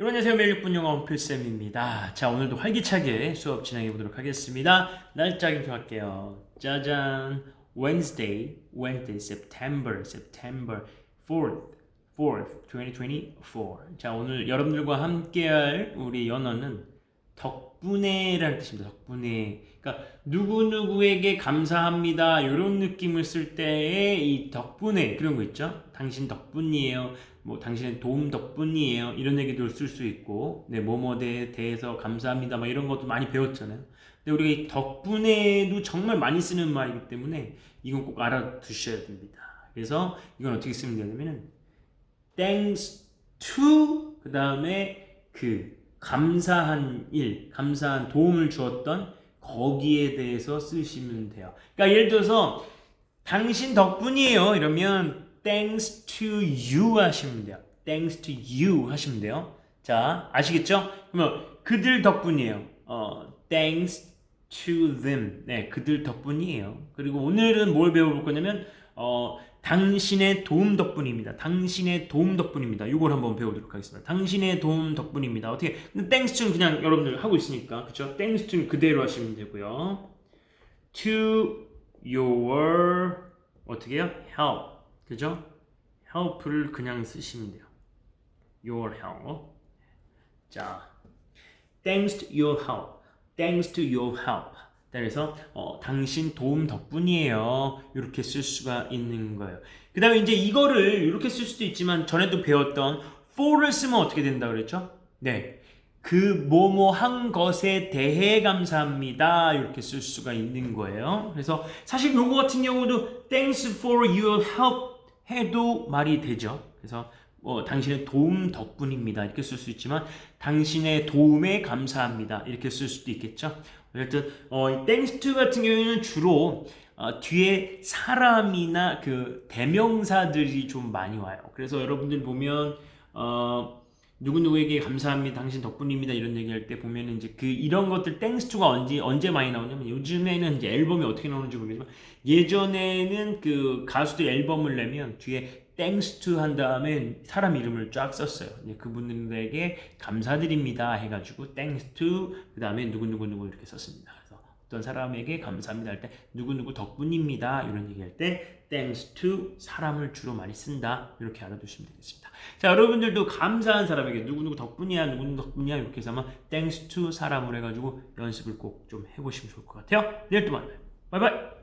여러분 안녕하세요. 매일 6분 영어 필쌤입니다. 자 오늘도 활기차게 수업 진행해 보도록 하겠습니다. 날짜 kiểm 할게요. 짜잔. Wednesday, Wednesday, September, September 4th, 4th, 2024. 자 오늘 여러분들과 함께할 우리 연어는 덕분에라는 뜻입니다. 덕분에. 그러니까 누구 누구에게 감사합니다. 이런 느낌을 쓸 때의 이 덕분에 그런 거 있죠. 당신 덕분이에요. 뭐 당신의 도움 덕분이에요. 이런 얘기도 쓸 수 있고, 네 뭐뭐에 대해서 감사합니다. 막 이런 것도 많이 배웠잖아요. 근데 우리가 이 덕분에도 정말 많이 쓰는 말이기 때문에 이건 꼭 알아두셔야 됩니다. 그래서 이건 어떻게 쓰면 되냐면은 thanks to 그 다음에 그 감사한 일, 감사한 도움을 주었던 거기에 대해서 쓰시면 돼요. 그러니까 예를 들어서 당신 덕분이에요. 이러면 thanks to you 하시면 돼요. thanks to you 하시면 돼요. 자, 아시겠죠? 그러면 그들 덕분이에요. 어, thanks to them. 네, 그들 덕분이에요. 그리고 오늘은 뭘 배워볼 거냐면 어, 당신의 도움 덕분입니다. 당신의 도움 덕분입니다. 이걸 한번 배워보도록 하겠습니다. 당신의 도움 덕분입니다. 어떻게? thanks to는 그냥 여러분들 하고 있으니까, 그쵸? thanks to는 그대로 하시면 되고요. to your 어떻게 해요? help. 그죠? help를 그냥 쓰시면 돼요. your help. 자, thanks to your help. thanks to your help. 그래서 어, 당신 도움 덕분이에요. 이렇게 쓸 수가 있는 거예요. 그 다음에 이제 이거를 이렇게 쓸 수도 있지만 전에도 배웠던 for를 쓰면 어떻게 된다 그랬죠? 네. 그 뭐뭐 한 것에 대해 감사합니다. 이렇게 쓸 수가 있는 거예요. 그래서 사실 요거 같은 경우도 thanks for your help 해도 말이 되죠. 그래서 뭐 당신의 도움 덕분입니다. 이렇게 쓸 수 있지만 당신의 도움에 감사합니다. 이렇게 쓸 수도 있겠죠. 어쨌든 어, 이 thanks to 같은 경우에는 주로 어, 뒤에 사람이나 그 대명사들이 좀 많이 와요. 그래서 여러분들 보면 어, 누구누구에게 감사합니다. 당신 덕분입니다. 이런 얘기할 때 보면 이제 그 이런 것들 thanks to가 언제 언제 많이 나오냐면 요즘에는 이제 앨범이 어떻게 나오는지 모르겠지만 예전에는 그 가수들 앨범을 내면 뒤에 thanks to 한 다음에 사람 이름을 쫙 썼어요. 그분들에게 감사드립니다 해가지고 thanks to 그 다음에 누구누구누구 이렇게 썼습니다. 그래서 어떤 사람에게 감사합니다 할 때 누구누구 덕분입니다 이런 얘기할 때 thanks to 사람을 주로 많이 쓴다 이렇게 알아두시면 되겠습니다. 자 여러분들도 감사한 사람에게 누구누구 덕분이야 누구누구 덕분이야 이렇게 해서 한번 thanks to 사람을 해가지고 연습을 꼭 좀 해보시면 좋을 것 같아요. 내일 또 만나요. 바이바이.